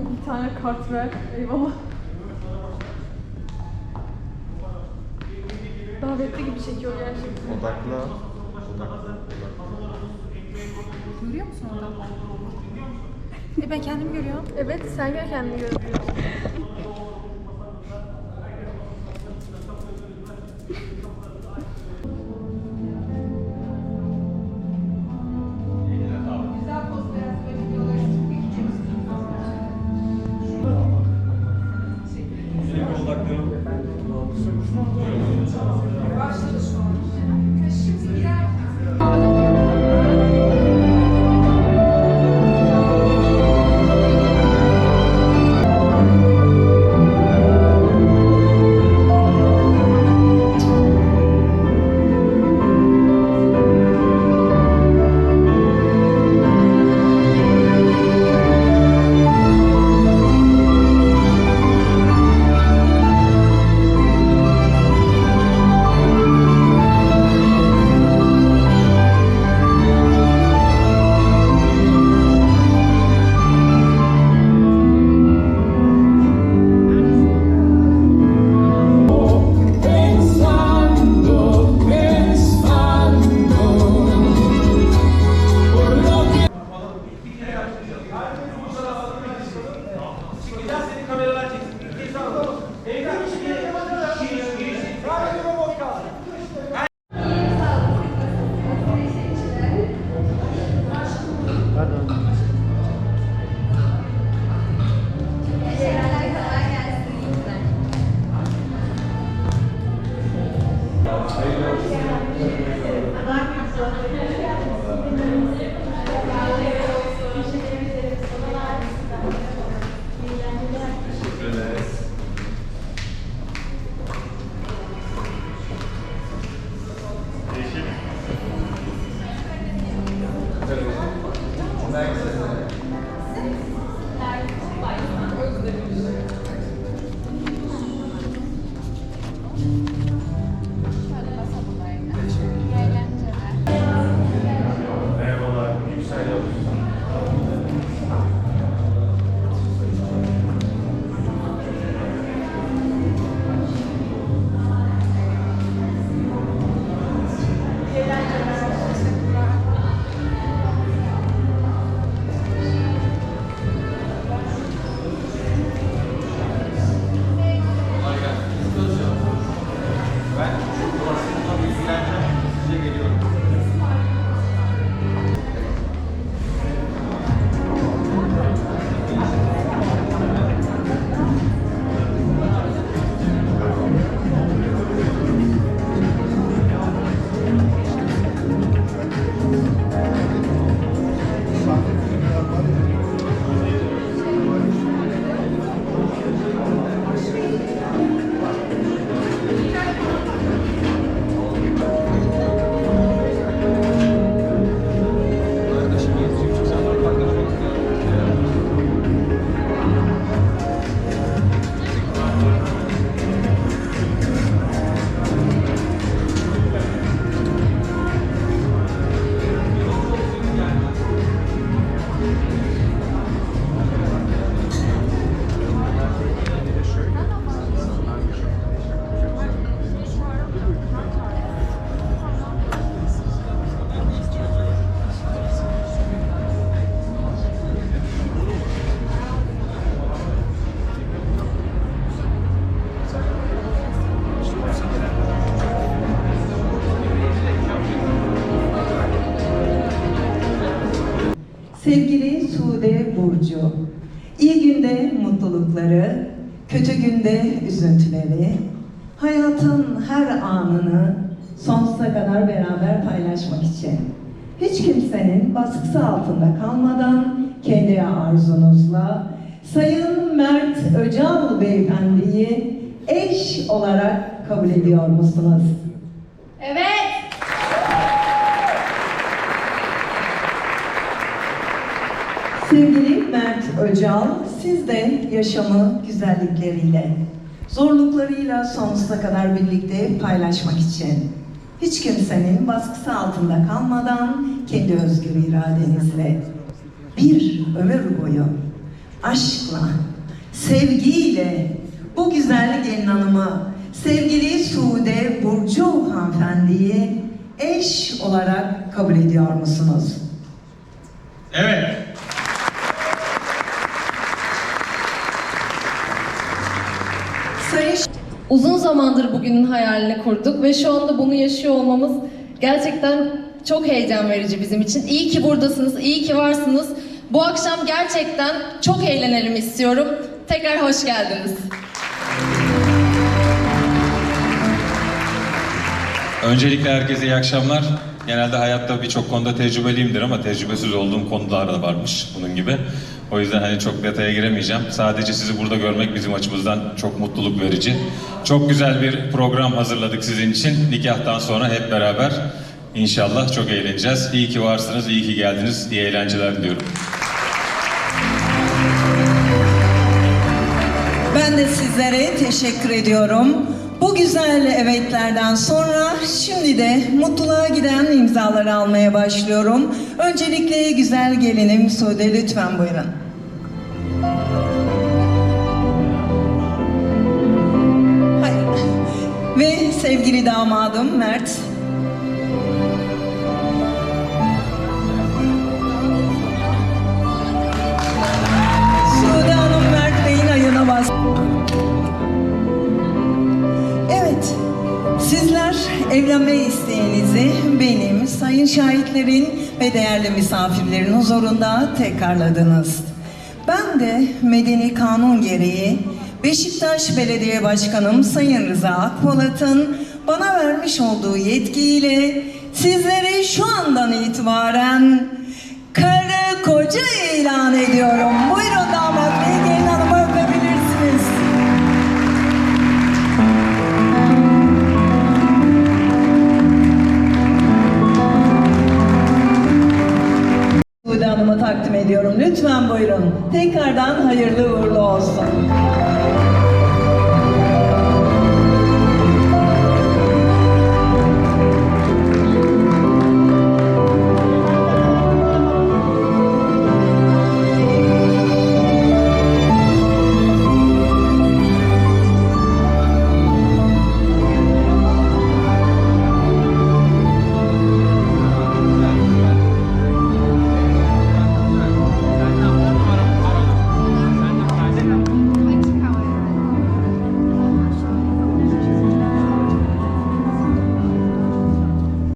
bir tane kart ver. Eyvallah. Davetli gibi çekiyor gerçekten. Odakla. Odakla. Görüyor musun oradan? E ben kendimi görüyorum. Evet sen gel kendini görebiliyorsun. Merhabalar. Sevgili Sude Burcu, iyi günde mutlulukları, kötü günde üzüntüleri, hayatın her anını sonsuza kadar beraber paylaşmak için. Hiç kimsenin baskısı altında kalmadan kendi arzunuzla Sayın Mert Öcal Beyefendi'yi eş olarak kabul ediyor musunuz? Evet. Sevgili Mert Öcal, siz de yaşamı güzellikleriyle, zorluklarıyla sonsuza kadar birlikte paylaşmak için, hiç kimsenin baskısı altında kalmadan kendi özgür iradenizle bir ömür boyu aşkla, sevgiyle bu güzel gelin hanımı, sevgili Sude Burcu hanımefendiyi eş olarak kabul ediyor musunuz? Evet. Sayın Uzun zamandır bugünün hayalini kurduk ve şu anda bunu yaşıyor olmamız gerçekten çok heyecan verici bizim için. İyi ki buradasınız, iyi ki varsınız. Bu akşam gerçekten çok eğlenelim istiyorum. Tekrar hoş geldiniz. Öncelikle herkese iyi akşamlar. Genelde hayatta birçok konuda tecrübeliyimdir ama tecrübesiz olduğum konular da varmış bunun gibi. O yüzden hani çok detaya giremeyeceğim. Sadece sizi burada görmek bizim açımızdan çok mutluluk verici. Çok güzel bir program hazırladık sizin için. Nikahtan sonra hep beraber inşallah çok eğleneceğiz. İyi ki varsınız, iyi ki geldiniz. İyi eğlenceler diliyorum. Ben de sizlere teşekkür ediyorum. Bu güzel evetlerden sonra şimdi de mutluluğa giden imzaları almaya başlıyorum. Öncelikle güzel gelinim Sude lütfen buyurun. Hayır. Ve sevgili damadım Mert. Sayın şahitlerin ve değerli misafirlerin huzurunda tekrarladınız. Ben de medeni kanun gereği Beşiktaş Belediye Başkanım Sayın Rıza Akpolat'ın bana vermiş olduğu yetkiyle sizleri şu andan itibaren takdim ediyorum. Lütfen buyurun. Tekrardan hayırlı uğurlu olsun.